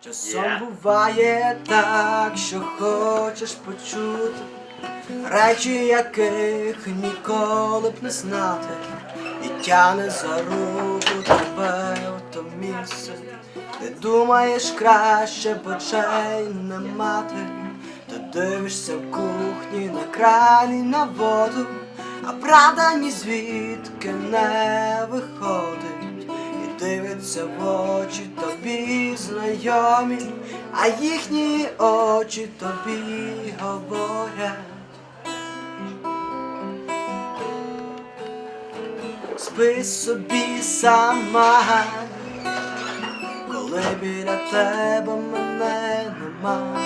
Часом буває так, що хочеш почути речі, яких ніколи б не знати, і тяне за руку тебе у то місце, де думаєш краще б очей не мати, ти дивишся в кухні на крані на воду, а правда ні звідки не виходить. Дивиться в очі тобі знайомі, а їхні очі тобі говорять. Спи собі сама, коли біля тебе мене нема.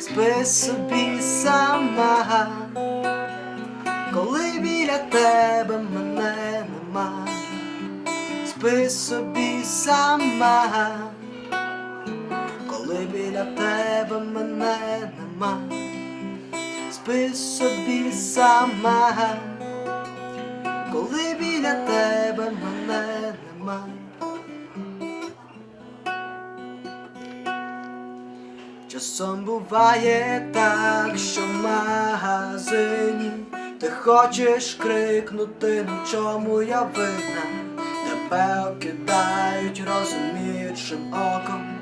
Спи собі сама, коли біля тебе мене нема. Спи собі сама, коли біля тебе мене нема. Спи собі сама, коли біля тебе мене нема. Часом буває так, що в магазині ти хочеш крикнути, на чому я видна, тебе окидають розуміючим оком,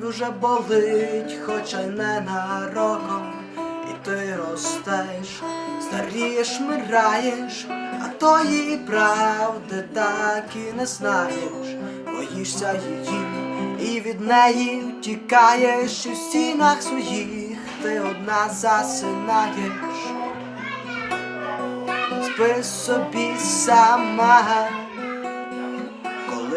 дуже болить, хоча й не нароком, і ти ростеш, старієш, мираєш, а тої правди так і не знаєш, боїшся її. І від неї втікаєш і в стінах своїх ти одна засинаєш. Спи собі сама,